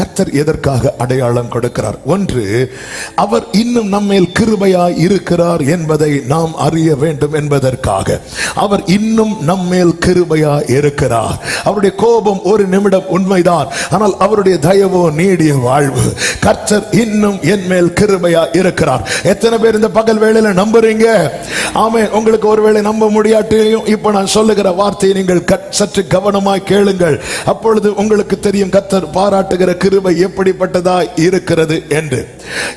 கத்தர் எதற்காக அடையாளம் கொடுக்கிறார்? ஒன்று அவர் இன்னும் நம்மேல் கிருபையாய் இருக்கிறார் என்பதை நாம் அறிய வேண்டும் என்பதற்காக. அவர் இன்னும் நம்மேல் கிருபையாய் இருக்கிறார். அவருடைய கோபம் ஒரு நிமிடம் உண்மைதான். ஆனால் அவருடைய தயவோ நீடிய வாழ்வு. கர்த்தர் இன்னும் என் மேல் கிருபையா இருக்கிறார். எத்தனை பேர் இந்த பகல் வேளையில நம்புறீங்க? ஆமே உங்களுக்கு ஒருவேளை நம்ப முடியாட்டியும் இப்ப நான் சொல்லுகிற வார்த்தையை நீங்கள் சற்று கவனமாய் கேளுங்கள். அப்பொழுது உங்களுக்கு தெரியும் கர்த்தர் பாராட்டுகிற கிருபை எப்படிப்பட்டதா இருக்கிறது என்று.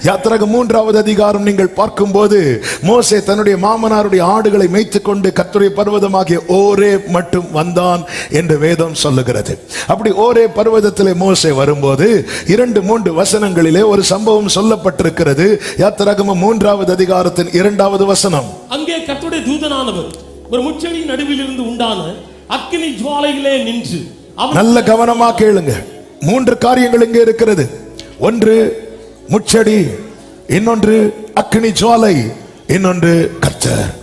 யாத்திராக மூன்றாவது அதிகாரம் நீங்கள் பார்க்கும்போது மோசே தன்னுடைய மாமனாருடைய ஆடுகளை மேய்த்துக் கொண்டு கர்த்தருடைய பர்வதமாகிய ஓரே மட்டும் வந்தான் என்று வேதம் சொல்லுகிறது. அப்படி ஓரே பர்வதத்திலே மோசே வரும்போது இரண்டு மூன்று வசனங்களிலே ஒரு சம்பவம் சொல்லப்பட்டிருக்கிறது. யாத்திராகம மூன்றாவது அதிகாரத்தின் இரண்டாவது வசனம். அங்கே கர்த்தருடைய தூதனானவர் ஒரு முச்செடி நடுவில் இருந்து உண்டான அக்கினி ஜுவாலையிலே நின்று நல்ல கவனமா கேளுங்க. மூன்று காரியங்கள் இங்கே இருக்கிறது. ஒன்று முச்சடி இன்னொன்று அக்னி ஜுவாலை இன்னொன்று கர்த்தர்.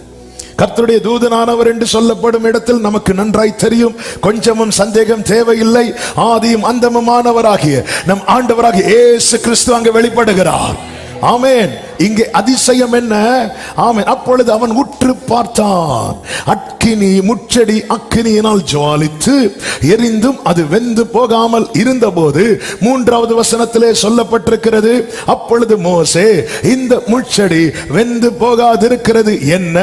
கர்த்தருடைய தூதனானவர் என்று சொல்லப்படும் இடத்தில் நமக்கு நன்றாய் தெரியும். கொஞ்சமும் சந்தேகம் தேவையில்லை. ஆதியும் அந்தமுமானவராகிய நம் ஆண்டவராகிய ஏசு கிறிஸ்து அங்கு வெளிப்படுகிறார். ஆமேன். இங்கே அதிசயம் என்ன? ஆமென். அப்பொழுது அவன் உற்று பார்த்தான். அக்கினி முச்செடி அக்கினியினால் ஜுவாலித்து எரிந்தும் அது வெந்து போகாமல் இருந்தபோது மூன்றாவது வசனத்திலே சொல்லப்பட்டிருக்கிறது அப்பொழுது மோசே இந்த முச்செடி வெந்து போகாதிருக்கிறது என்ன?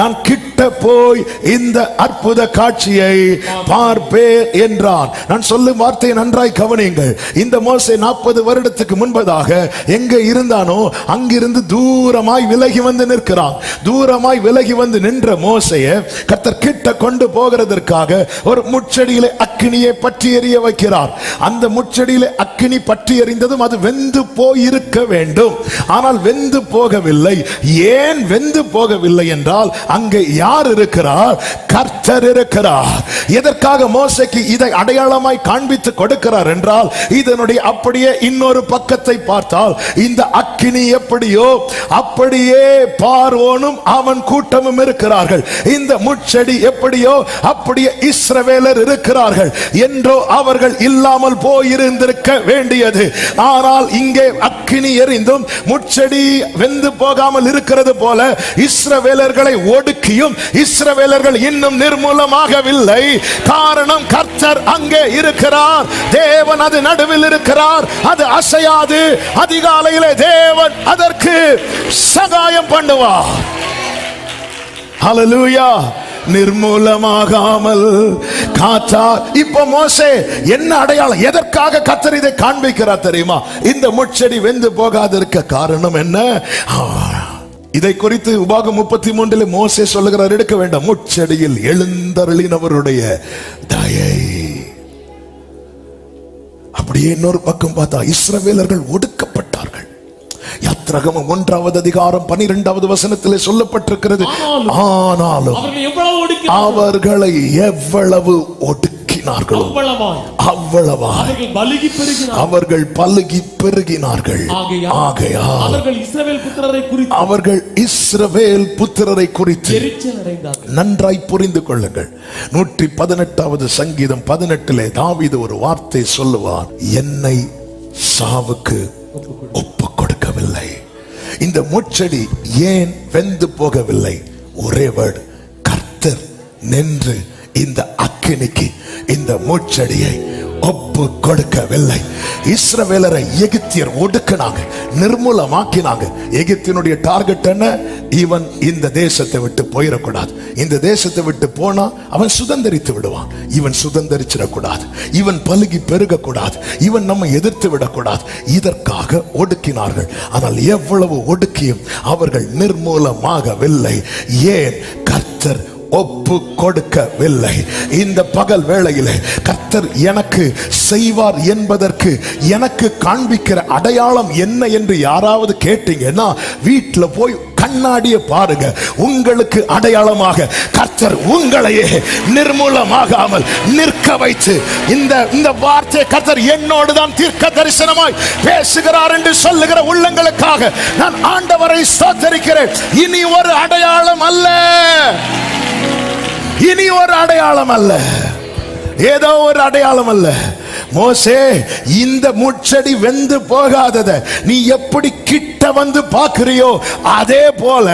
நான் கிட்ட போய் இந்த அற்புத காட்சியை பார்ப்பேன் என்றான். நான் சொல்லும் வார்த்தையை நன்றாய் கவனியுங்கள். இந்த மோசை நாற்பது வருடத்துக்கு முன்பதாக எங்க இருந்தானோ அங்கிருந்து இருந்து தூரமாய் விலகி வந்து நிற்கிறான். தூரமாய் விலகி வந்து நின்ற மோசைய கத்தர் கிட்ட கொண்டு போகிறதற்காக ஒரு முச்செடியிலே அக்கினியை பற்றி எறிய வைக்கிறார். அந்த முச்செடியிலே அக்கினி பற்றி எறிந்ததும் அது வெந்து போயிருக்க வேண்டும். ஆனால் வெந்து போகவில்லை. ஏன் வெந்து போகவில்லை என்றால் அங்கே யார் இருக்கிறார்? கர்த்தர் இருக்கிறார். எதற்காக மோசைக்கு இதை அடையாளமாய் காண்பித்து கொடுக்கிறார் என்றால் இதனுடைய அப்படியே இன்னொரு பக்கத்தை பார்த்தால் இந்த அக்கினி எப்படியோ இருக்கிறதோ அப்படியே பார்வோனும் அவன் கூட்டமும் இருக்கிறார்கள். இந்த முச்செடி எப்படியோ அப்படியே இஸ்ரவேலர் இருக்கிறார்கள். என்றோ அவர்கள் இல்லாமல் போயிருந்திருக்க வேண்டியது. ஆனால் இங்கே அக்கினி எரிந்தும் முச்செடி வெந்து போகாமல் இருக்கிறது போல இஸ்ரவேலர்களை ஒடுக்கியும் இஸ்ரவேலர்கள் இன்னும் நிர்மூலமாகவில்லை. காரணம் கர்த்தர் அங்கே இருக்கிறார். தேவன் அது நடுவில் இருக்கிறார். அது அசையாது. அதிகாலையிலே தேவன் அதற்கு சகாயம் பண்ணுவார் ஹalleluya. நிர்மூலமாகாமல் காத்தார் இப்ப மோசே என்ன அடையாளம்? எதற்காக கத்தர் இதை காண்பிக்கிறார் தெரியுமா? இந்த முட்செடி வெந்து போகாதிருக்க காரணம் என்ன? இதை குறித்து உபாகம் முப்பத்தி மூன்றில் மோசே சொல்லுகிறார். எடுக்க வேண்டாம். முட்செடியில் எழுந்தருளினவருடைய தயை. அப்படியே இன்னொரு பக்கம் பார்த்தா இஸ்ரவேலர்கள் ஒடுக்கப்பட்டார் யாத்திரகமம் ஒன்றாவது அதிகாரம் பனிரெண்டாவது வசனத்திலே சொல்லப்பட்டிருக்கிறது. ஆனாலும் அவர்கள் எவ்வளவு ஒடுக்கினார்களோ அவ்வளவா அவர்கள் பலுகி பெருகினார்கள். ஆகையால் அவர்கள் இஸ்ரவேல் புத்திரரை குறித்து நன்றாய் புரிந்து கொள்ளுங்கள். நூற்றி பதினெட்டாவது சங்கீதம் பதினெட்டிலே தாவீது ஒரு வார்த்தை சொல்லுவார் என்னை சாவுக்கு ஒப்பு இந்த முச்செடி ஏன் வெந்து போகவில்லை? ஒரே வேர்டு கர்த்தர் நின்று இந்த அக்கினிக்கு இந்த முச்செடியை ஒப்பு கொடுக்கவில்லை. இஸ்ரவேலரை எகிப்தியர் ஒடுக்கினாங்க நிர்மூலமாக்கினாங்க. எகிப்தினுடைய டார்கெட் என்ன? இவன் இந்த தேசத்தை விட்டு போயிடக்கூடாது. இந்த தேசத்தை விட்டு போனா அவன் சுதந்தரித்து விடுவான். இவன் சுதந்தரிச்சிடக்கூடாது. இவன் பலுகி பெருகக்கூடாது. இவன் நம்ம எதிர்த்து விடக்கூடாது. இதற்காக ஒடுக்கினார்கள். ஆனால் எவ்வளவு ஒடுக்கியும் அவர்கள் நிர்மூலமாகவில்லை. ஏன்? கர்த்தர் ஒப்பு கொடுக்கவில்லை இந்த பகல் வேளையில் கர்த்தர் எனக்கு செய்வார் என்பதற்கு எனக்கு காண்பிக்கிற அடையாளம் என்ன என்று யாராவது கேட்டீங்கன்னா வீட்டுல போய் கண்ணாடியை பாருங்க. உங்களுக்கு அடையாளமாக கர்த்தர் உங்களையே நிர்மூலமாகாமல் நிற்க வைத்து இந்த இந்த வார்த்தை கர்த்தர் என்னோடு தான் தீர்க்க தரிசனமாய் பேசுகிறார் என்று சொல்லுகிற உள்ளங்களுக்காக நான் ஆண்டவரை சோதரிக்கிறேன் இனி ஒரு அடையாளம் அல்ல. இனி ஒரு அடையாளம் அல்ல. ஏதோ ஒரு அடையாளம் அல்ல. மோசே இந்த முச்செடி வெந்து போகாதத. நீ எப்படி கிட்ட வந்து பாக்குறியோ அதே போல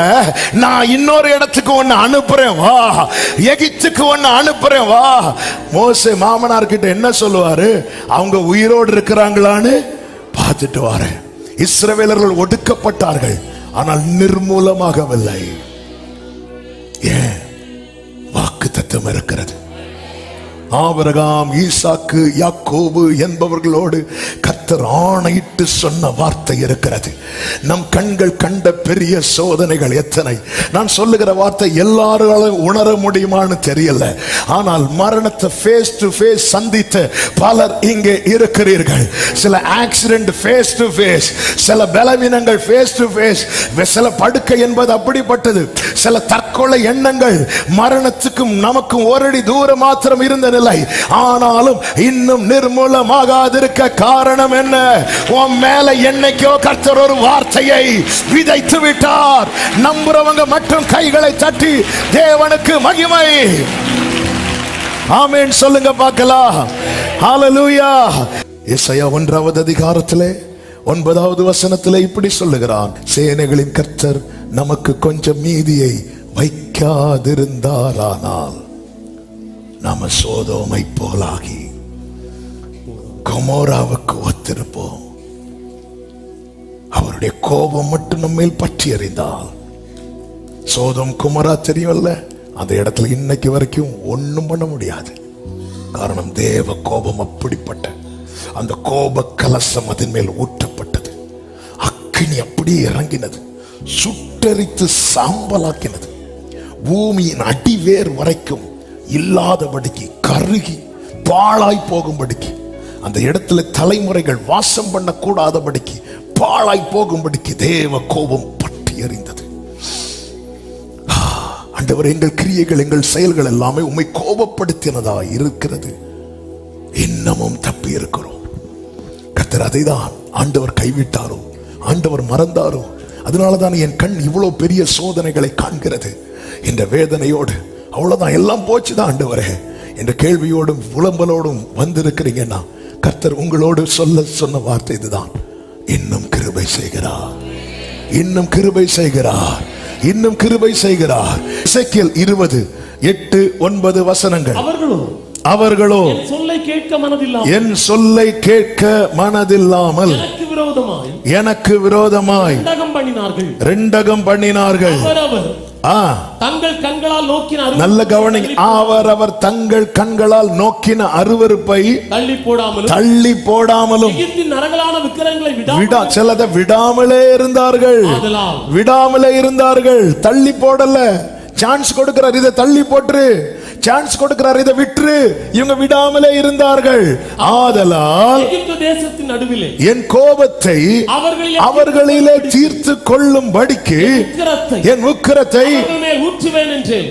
நான் இன்னொரு இடத்துக்கு ஒன்னு அனுப்புறேன் வா. எகிப்துக்கு ஒன்னு அனுப்புறேன் வா. மோசே மாமனார் கிட்ட என்ன சொல்லுவாரு? அவங்க உயிரோடு இருக்கிறாங்களான்னு பார்த்துட்டு வாரு இஸ்ரவேலர்கள் ஒடுக்கப்பட்டார்கள் ஆனால் நிர்மூலமாகவில்லை. ஏன்? தத்துவம் இருக்கிறது. ஆபரகாம் ஈசாக்கு யாக்கோபு என்பவர்களோடு கத்தர் ஆணையிட்டு சொன்ன வார்த்தை இருக்கிறது. நம் கண்கள் கண்ட பெரிய சோதனைகள் எத்தனை? நான் சொல்லுகிற வார்த்தை எல்லாராலும் உணர முடியுமான்னு தெரியல. ஆனால் மரணத்தை ஃபேஸ் டு ஃபேஸ் சந்தித்த பலர் இங்கே இருக்கிறீர்கள். சில ஆக்சிடென்ட் ஃபேஸ் டு ஃபேஸ் சில பலவீனங்கள் ஃபேஸ் டு ஃபேஸ் சில படுக்கை என்பது அப்படிப்பட்டது. சில தற்கொலை எண்ணங்கள் மரணத்துக்கும் நமக்கும் ஓரடி தூரம் மாத்திரம் இருந்த நிலை ஆனாலும் இன்னும் நிர்மூலமாகாதிருக்க காரணம் என்ன? உன் மேல என்னைக்கோ கர்த்தர் ஒரு வார்த்தையை விதைத்து விட்டார். நம்புறவங்க மட்டும் கைகளை தட்டி தேவனுக்கு மகிமை. ஆமேன். சொல்லுங்க பார்க்கலாம். ஹalleluya. இசையா ஒன்றாவது அதிகாரத்திலே ஒன்பதாவது வசனத்திலே இப்படி சொல்லுகிறான். சேனைகளின் கர்த்தர் நமக்கு கொஞ்சம் மீதியை வைக்காதிருந்தாரானால். நாம சோதோமை போலாகி கொமோராவுக்கு ஒத்திருப்போம். அவருடைய கோபம் மட்டும் நம்மேல் பற்றி அறிந்தால் சோதம் குமரா தெரியும்ல அந்த இடத்துல இன்னைக்கு வரைக்கும் ஒன்றும் பண்ண முடியாது. காரணம் தேவ கோபம் அப்படிப்பட்ட அந்த கோப கலசம் அதன் மேல் ஊற்றப்பட்டது. அக்கினி அப்படியே இறங்கினது. சுட்டரித்து சாம்பலாக்கினது. பூமியின் அடிவேர் வரைக்கும் இல்லாதபடிக்கு கருகி பாழாய் போகும்படிக்கு அந்த இடத்துல தலைமுறைகள் வாசம் பண்ணக்கூடாதபடிக்கு பாழாய் போகும்படிக்கு தேவ கோபம் பற்றி எறிந்தது ஆண்டவர் எங்கள் கிரியைகள் எங்கள் செயல்கள் எல்லாமே உம்மை கோபப்படுத்தினதா இருக்கிறது. இன்னமும் தப்பி இருக்கிறோம். கத்துறதை தான் ஆண்டவர் கைவிட்டாரோ ஆண்டவர் மறந்தாரோ அதனாலதான் என் கண் இவ்வளவு பெரிய சோதனைகளை காண்கிறது. என்ற வேதனையோடு அவ்வளவுதான் எல்லாம் போச்சுதான் ஆண்டவரே. என்ற கேள்வியோடும் புலம்பலோடும் வந்திருக்கிறீங்கன்னா கர்த்தர் உங்களோடு சொல்ல சொன்ன வார்த்தை இதுதான். இன்னும் கிருபை செய்கிறார். இன்னும் கிருபை செய்கிறார். இன்னும் கிருபை செய்கிறார். இசைக்கியல் இருபது எட்டு ஒன்பது வசனங்கள். அவர்களோ அவர்களோ என் சொல்லை கேட்க மனதில்லாமல் என் சொல்லை கேட்க மனதில்லாமல் எனக்கு விரோதமாய் எனக்கு விரோதமாய் கண்டகம் பண்ணினார்கள். ரெண்டகம் பண்ணினார்கள். தங்கள் கண்களால் நோக்கின நல்ல கவனி அவர் அவர் தங்கள் கண்களால் நோக்கின அருவருப்பை தள்ளி போடாமலும் தள்ளி போடாமலும் நரகலான விக்கிரங்களை விடா சிலதை விடாமலே இருந்தார்கள். விடாமலே இருந்தார்கள். தள்ளி போடல. சான்ஸ் கொடுக்கிறார். இதை தள்ளி போட்டுரு. சான்ஸ் கொடுக்கிறார். இதை விட்டுரு இவங்க விடாமலே இருந்தார்கள். ஆதலால் தேசத்தின் நடுவிலே என் கோபத்தை அவர்களில் தீர்த்து கொள்ளும்படிக்கு என் உக்கிரத்தை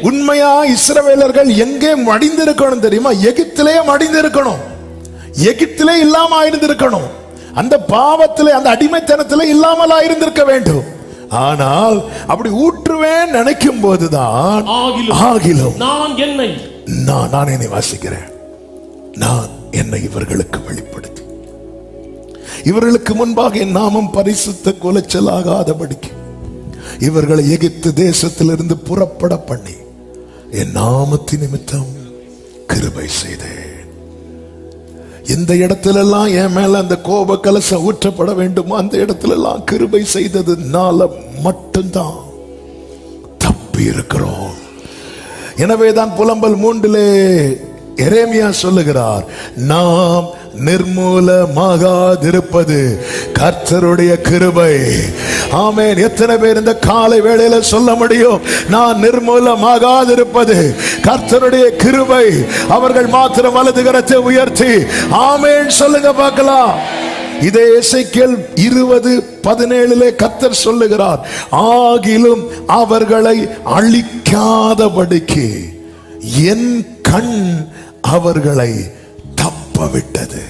உண்மையா இஸ்ரவேலர்கள் எங்கே மடிந்திருக்கணும் தெரியுமா? எகிப்திலே மடிந்திருக்கணும். எகிப்திலே இல்லாம ஆயிருந்திருக்கணும். அந்த பாவத்திலே அந்த அடிமைத்தனத்திலே இல்லாமல் ஆயிருந்திருக்க வேண்டும். ஆனால் அப்படி ஊற்றுவேன் நினைக்கும் போதுதான் ஆகிலும் நான் என்னை நான் நான் என்னை வாசிக்கிறேன். நான் என்னை இவர்களுக்கு வெளிப்படுத்தி இவர்களுக்கு முன்பாக என் நாமம் பரிசுத்த குலைச்சலாகாதபடிக்கு இவர்களை எகிப்து தேசத்திலிருந்து புறப்பட பண்ணி என் நாமத்தின் நிமித்தம் கிருபை செய்தேன். எந்த இடத்திலெல்லாம் என் மேல அந்த கோப கலசம் ஊற்றப்பட வேண்டுமோ அந்த இடத்திலெல்லாம் கிருபை செய்ததுனால மட்டும்தான். தப்பி இருக்கிறோம். எனவேதான் புலம்பல் மூன்றிலே எரேமியா சொல்லுகிறார் நாம் நிர்மூலமாகாதிருப்பது கர்த்தருடைய கிருபை. ஆமேன். எத்தனை பேர் இந்த காலை வேளையில சொல்ல முடியும்? நான் நிர்மூலமாகாதிருப்பது கர்த்தருடைய கிருபை. அவர்கள் மாத்திரம் வலது கரத்தை உயர்த்தி. ஆமேன். சொல்லுங்க பார்க்கலாம். இதே இசைக்கேல் இருபது பதினேழுல கர்த்தர் சொல்லுகிறார் ஆகிலும் அவர்களை அழிக்காதபடிக்கு என் கண் அவர்களை தப்ப விட்டது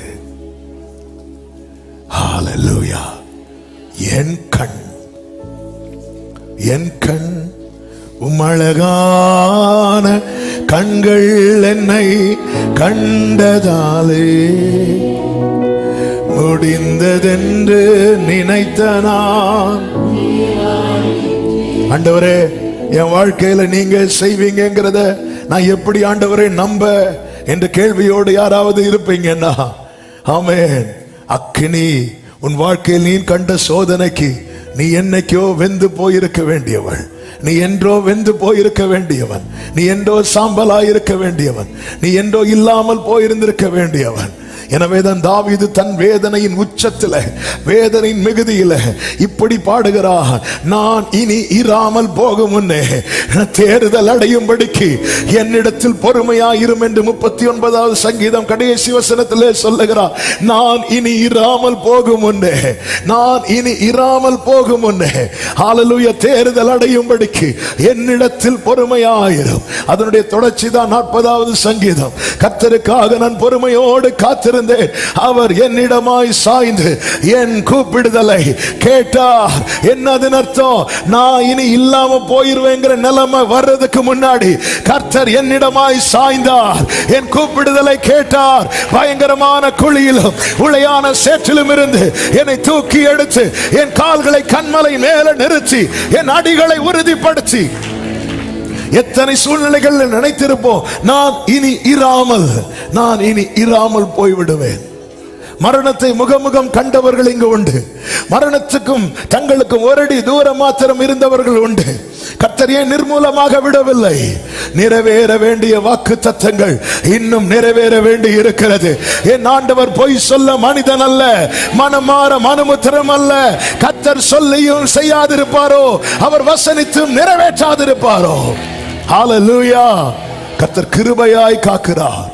என் கண் என் கண் உமழகான கண்கள் என்னை கண்டதாலே முடிந்ததென்று நினைத்த நான். ஆண்டவரே என் வாழ்க்கையில நீங்க செய்வீங்கிறத நான் எப்படி ஆண்டவரை நம்ப என்ற கேள்வியோடு யாராவது இருப்பீங்கன்னா ஆமேன். அக்கினி உன் வாழ்க்கையில் நீ கண்ட சோதனைக்கு நீ என்னைக்கோ வெந்து போயிருக்க வேண்டியவள். நீ என்றோ வெந்து போயிருக்க வேண்டியவன். நீ என்றோ சாம்பலாயிருக்க வேண்டியவன். நீ என்றோ இல்லாமல் போயிருந்திருக்க வேண்டியவன். எனவேதான் தாவிது தன் வேதனையின் உச்சத்தில் வேதனையின் மிகுதியில் இப்படி பாடுகிறார் நான் இனி இராமல் போகும் முன்னே தேறுதல் அடையும்படிக்கு என்னிடத்தில் பொறுமையாயிரும் என்று முப்பத்தி ஒன்பதாவது சங்கீதம் கடைசி வசனத்திலே சொல்லுகிறார் நான் இனி இராமல் போகும் முன்னே நான் இனி இராமல் போகும் முன்னே ஆலலுய தேறுதல் அடையும்படிக்கு என்னிடத்தில் பொறுமையாயிரும். அதனுடைய தொடர்ச்சி தான் நாற்பதாவது சங்கீதம் கத்தருக்காக நான் பொறுமையோடு காத்திருந்தேன் அவர் என்னிடமாய் சாய்ந்து என் கூப்பிடுதலை கேட்டார் என்னதுன்னு அர்த்தம்? நான் இனி இல்லாம போயிருவேங்கிற நிலைமை வர்றதுக்கு முன்னாடி கர்த்தர் என்னிடமாய் சாய்ந்தார். என் கூப்பிடுதலை கேட்டார். பயங்கரமான குழியிலும் உளையான சேற்றிலும் இருந்து என்னை தூக்கி எடுத்து என் கால்களை கண்மலை மேல நிறுத்தி என் அடிகளை உறுதிப்படுத்தி. எத்தனை சூழ்நிலைகள் நினைத்திருப்போம்? நான் இனி இராமல் நான் இனி இராமல் போய்விடுவேன். மரணத்தை முகமுகம் கண்டவர்கள் இங்கு உண்டு. மரணத்துக்கும் தங்களுக்கும் ஒரடி தூரம் மாத்திரம் இருந்தவர்கள் உண்டு. கத்தரியை நிர்மூலமாக விடவில்லை? நிறைவேற வேண்டிய வாக்கு தத்தங்கள் இன்னும் நிறைவேற வேண்டி இருக்கிறது. என் ஆண்டவர் பொய் சொல்ல மனிதன் அல்ல மனமாற மனமுத்திரம் அல்ல. கத்தர் சொல்லியும் செய்யாதிருப்பாரோ? அவர் வசனித்தும் நிறைவேற்றாதிருப்பாரோ? ஹalleluya கத்தர் கிருபையாய் காக்கிறார்.